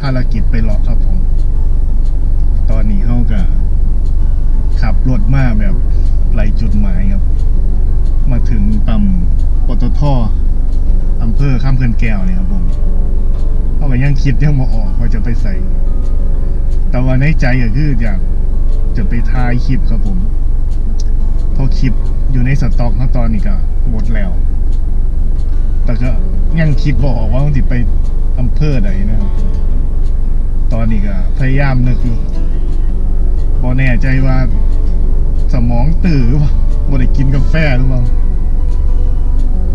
ภารกิจไปหรอกครับผม ตอนนี้เขาก็ขับรถมาแบบไกลจุดหมายครับ มาถึงปั๊มปตทอำเภอข้ามเขื่อนแก้วเนี่ยครับผมเขาก็ยังคิดยังมาออกว่าจะไปใส่ แต่ว่าในใจก็คืออยากจะไปถ่ายคลิปครับผมเพราะคลิปอยู่ในสต็อกเขาตอนนี้ก็หมดแล้ว แต่ก็ยังคิดบอกว่ามันจะไปอำเภอใดนะครับ ตอนนี้ก็พยายามนึกอยู่บอแน่ใจว่า สมองตื่นหรือเปล่าบได้กินกาแฟหรือเปล่า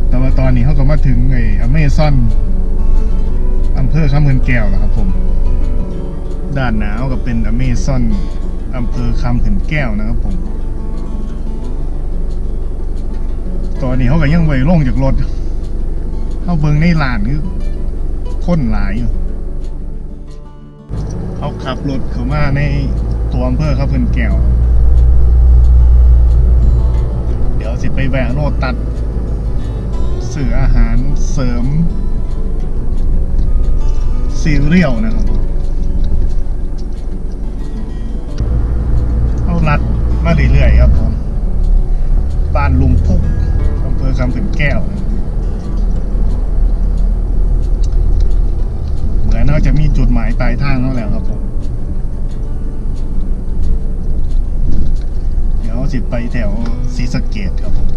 แต่ว่าตอนนี้เขาก็มาถึงไอ้อเมซอนอำเภอข้ามเมืองแก้วแล้วครับผม ด้านหนาวก็เป็นอเมซอนอำเภอคำเขื่นแก้วนะครับผม ตอนนี้เขาก็ยังไว้ลงจากรถเขาเบิงในลานคือคนหลายอยู่ เขาขับรถเข้ามาในตัวอำเภอครับเพื่นแก้ว เดี๋ยวสิไปแวะโรตัดซื้ออาหารเสริม ซีเรียลนะครับเอาลัดมาเรื่อยๆครับผมบ้านลุงพุกอำเภอคำเขื่อนแก้วนะ ครับเหมือนเขาจะมีจุดหมายปลายทางแล้วแหละครับผมเดี๋ยวสิไปแถวศรีสะเกดครับผม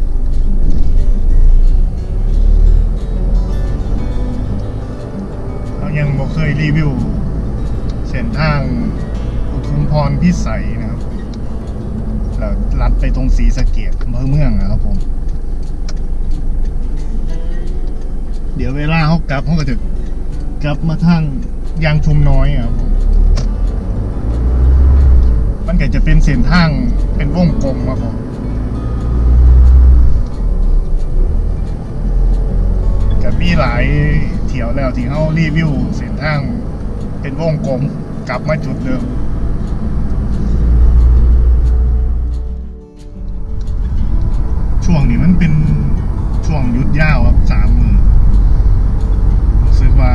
เรายังบ่เคยรีวิว เส้นทางอุทุมพรพิสัยนะครับแล้วลัดไปตรงศรีสะเกดอำเภอเมืองนะครับผม เดี๋ยวเวลาเขากลับเขาก็จะ กลับมาทางยางชุมน้อยอะครับผมมันก็จะเป็นเส้นทางเป็นวงกลมครับผมก็มีหลายเที่ยวแล้วที่เขารีวิวเส้นทางเป็นวงกลมกลับมาจุดเดิมช่วงนี้มันเป็นช่วงหยุดยาวครับสามมื ว่า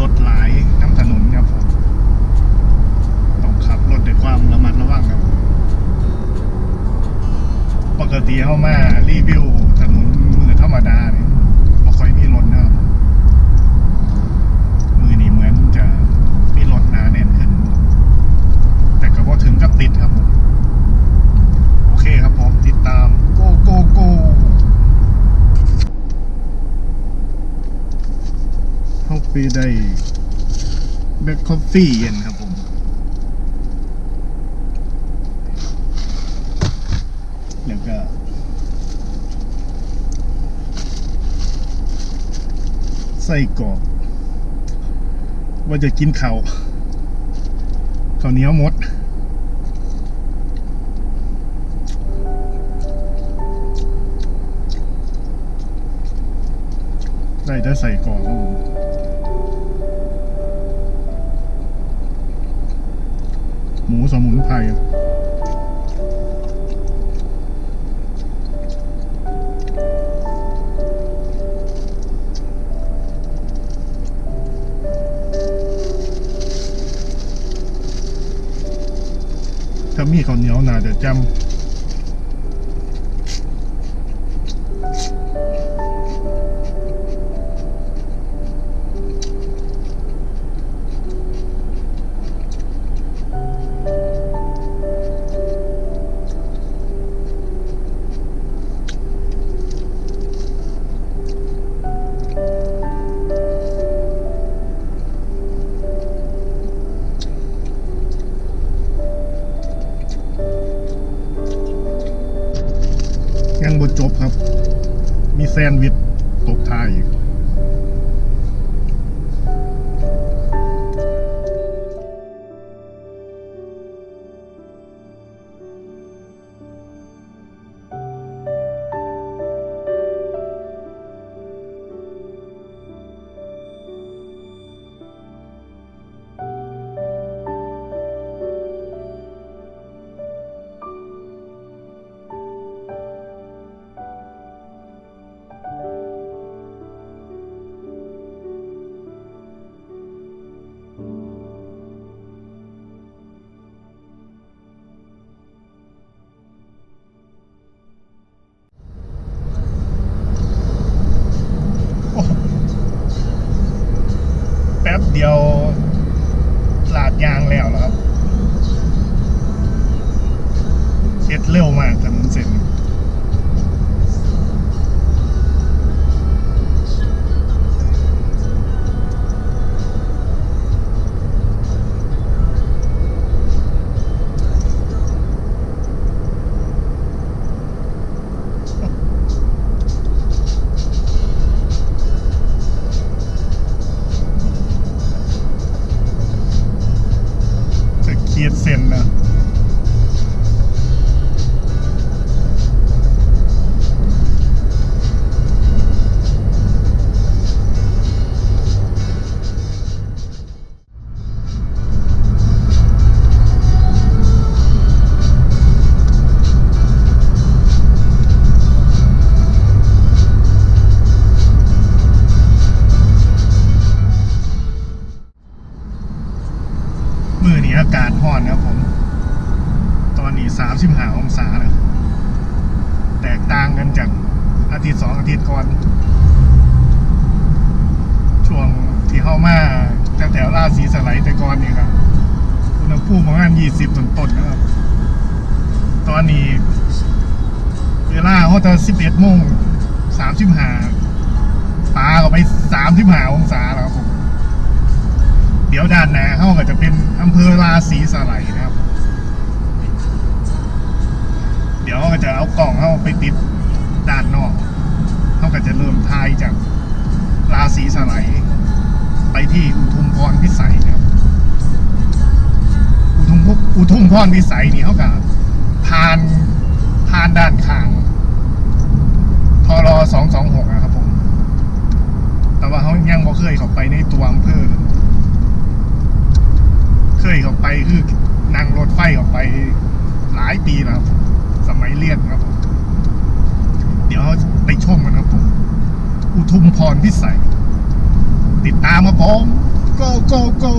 รถหลายน้ำถนนครับผมต้องขับรถด้วยความระมัดระวังครับ ปกติเข้ามารีวิวถนนมือธรรมดาเนี่ยบ่ค่อยมีรถนะครับ มือนี้เหมือนจะมีรถหนาแน่นขึ้น แต่ก็บ่ถึงกับติดครับผม โอเคครับผม ติดตาม โกโกโก เข้าได้แบ็คคอฟฟี่เย็นครับผม แล้วก็ไส้กรอกว่าจะกินข้าวข้าวเหนียวมด ได้ได้ใส่กรอกครับผม สมุนไพร เอ็ดเร็วมากถนนเส้นนี้ ลาเขาจะสิบเอ็ดโมงสามสิบห้าปาก็ไปสามสิบห้าองศาแล้วครับผม เดี๋ยวด้านหน้าเขาก็จะเป็นอำเภอราศีสไลยนะครับ เดี๋ยวเขาก็จะเอากล่องเข้าไปติดด้านนอกเขาก็จะเริ่มทายจากราศีสไลยไปที่อุทุมพรพิสัยนะครับ อุทุมพอุทุมพรพิสัยนี่เขาก็ผ่านผ่านด้านข้าง ทรสองสองหกนะครับผม แต่ว่าเขายังบ่เคยเขาไปในตัวอำเภอ เคยเขาไปคือนั่งรถไฟเขาไปหลายปีแล้วครับสมัยเรียนครับผม เดี๋ยวไปชมกันครับผม อุทุมพรพิสัย ติดตามมาพร้อม go go go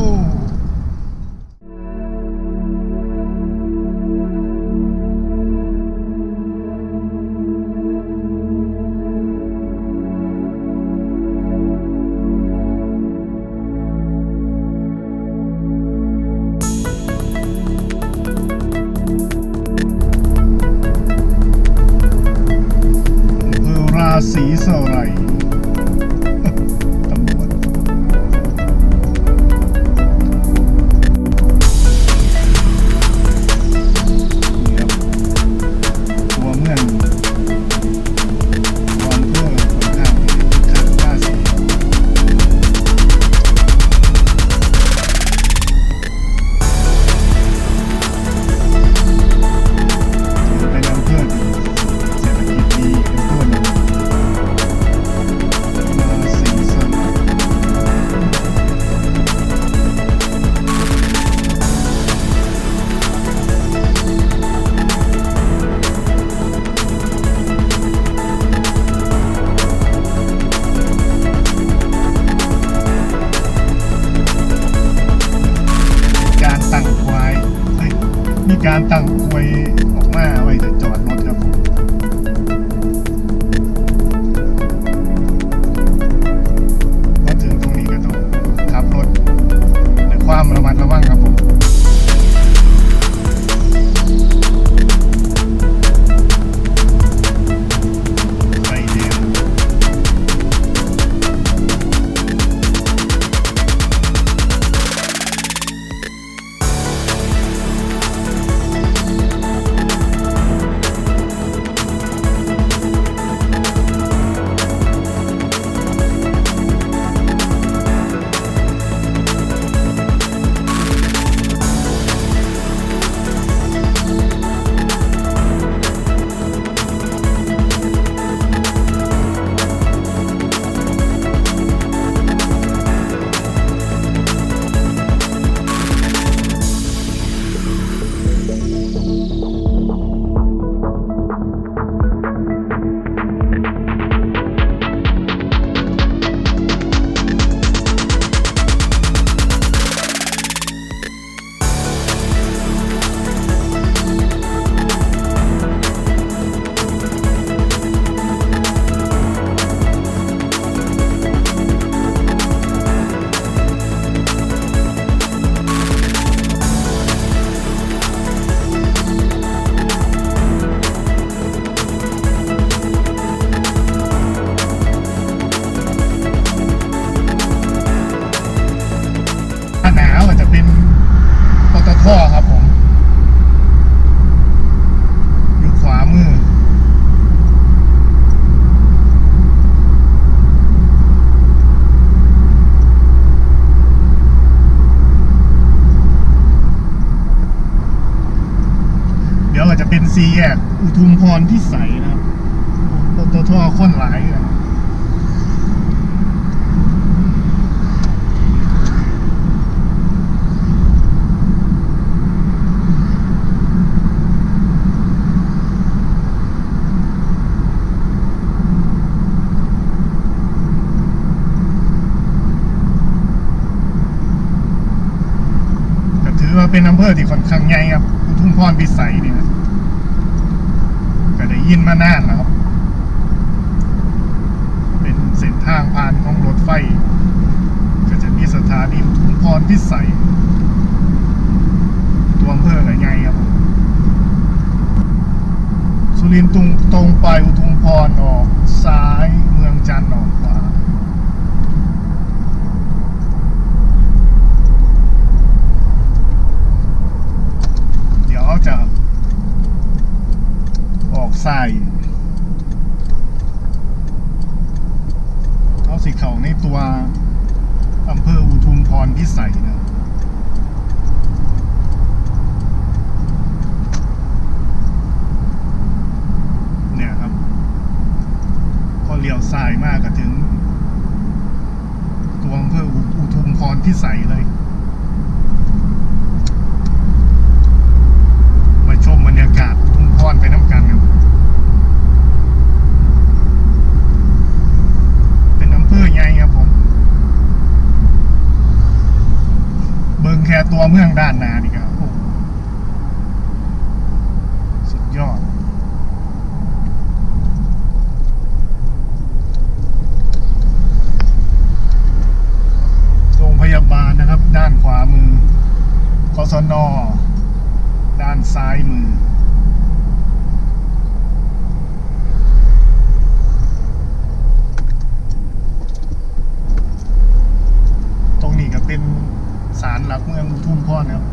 จะเป็นสีแยกอุทุมพรพิสัยนะครับตัวท่อข้นหลายเลย ฟ ก็จะมีสถานีอุทุมพรพิสัย ตัวอำเภอก็ใหญ่ครับผมสุรินทร์ตรงตรงไปอุทุมพรออกซ้ายเมืองจันทร์ออกขวาเดี๋ยวจะออกซ้ายเขา สิเขาในตัวอำเภออุทุมพรพิสัยนะเนี่ยครับ พอเลี้ยวซ้ายมากกับง ตัวอำเภออุอุทุมพรพิสัยเลย มาชมบรรยากาศทุ่งพรไปน้ำกันครับ เป็นอำเภอใหญ่ครับผม เบิ่งแค่ตัวเมืองด้านหนานี่ก็โอ้โหสุดยอด โรงพยาบาลนะครับ ด้านขวามือกศน ด้านซ้ายมือ ตรงนี้ก็เป็นศาลหลักเมืองอุทุ่มพรครับ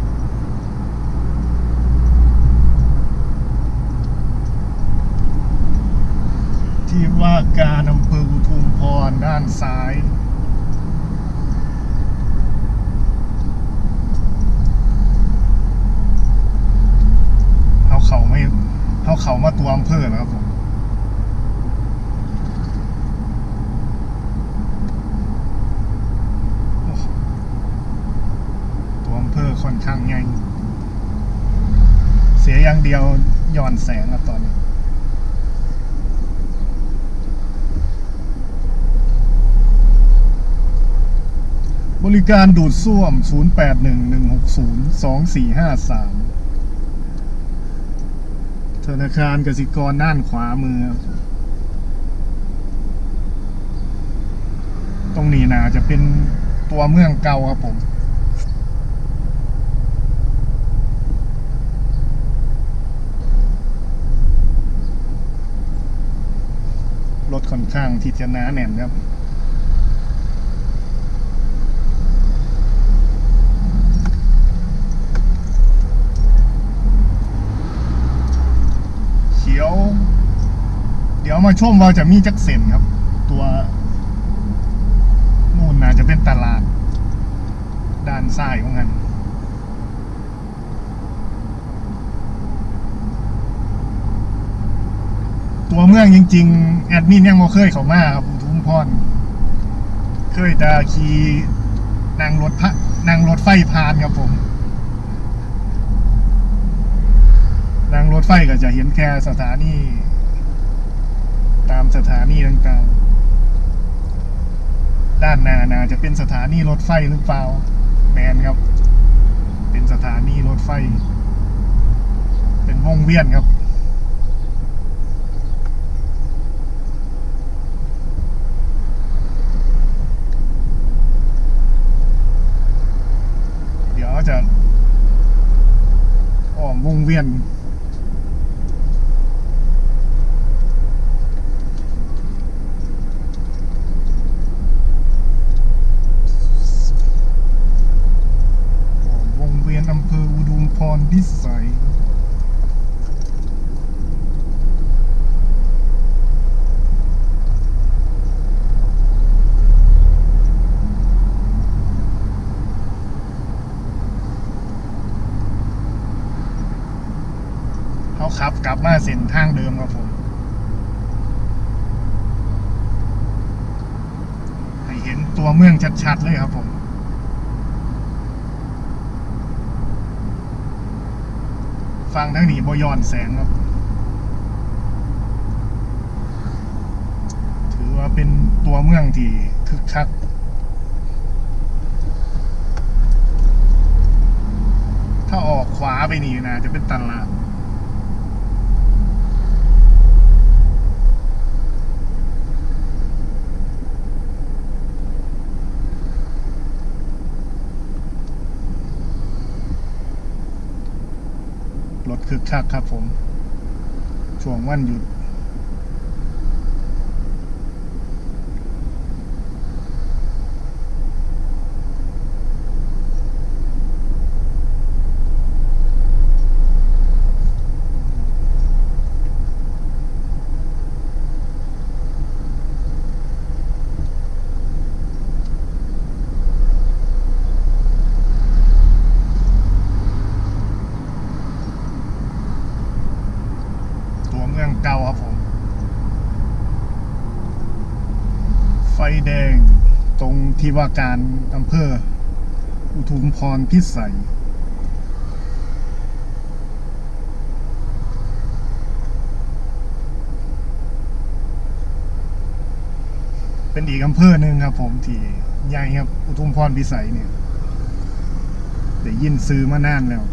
ที่ว่าการอำเภออุทุมพรด้านซ้าย เขาเขาไม่ เขาเขามาตัวอำเภอแล้วครับผมตัวอำเภอค่อนข้างใหญ่เสียอย่างเดียวย้อนแสงครับตอนนี้บริการดูดซ่วม 0811602453 ธนาคารกสิกรด้านขวามือ ตรงนี้นะจะเป็นตัวเมืองเก่าครับผมรถค่อนข้างที่จะหนาแน่นครับ เขียว เดี๋ ยวมาชมว่าจะมีจักเซนครับ ตัวนู่นน่าจะเป็นตลาด ด้านซ้ายของมันตัวเมืองจริง ๆ แอดมินยังบ่เคยเขามาครับอุทุมพรเคยแต่ขี่นั่งรถพระนั่งรถไฟผ่านครับผมนั่งรถไฟก็จะเห็นแค่สถานี ตามสถานีต่างๆ ด้านหน้านาจะเป็นสถานีรถไฟหรือเปล่าแมนครับ เป็นสถานีรถไฟ เป็นวงเวียนครับ เดี๋ยวจะอ้อมวงเวียน วงเวียนอำเภออุดุมพรพิสัย ดิม ครับผม ให้เห็นตัวเมืองชัดๆเลยครับผมฟังทั้งนี้บย้อนแสงครับ ถือว่าเป็นตัวเมืองที่คึกคักถ้าออกขวาไปนี่นะจะเป็นตลาด คึกคักครับผม ช่วงวันหยุด ตัวเมืองเก่าครับผม ไฟแดงตรง ที่ว่าการอำเภอ อุทุมพรพิสัยเป็นอีกอำเภอหนึ่งครับ ผมที่ใหญ่ครับ อุทุมพรพิสัยเนี่ยได้ยินซื้อมานานแล้ว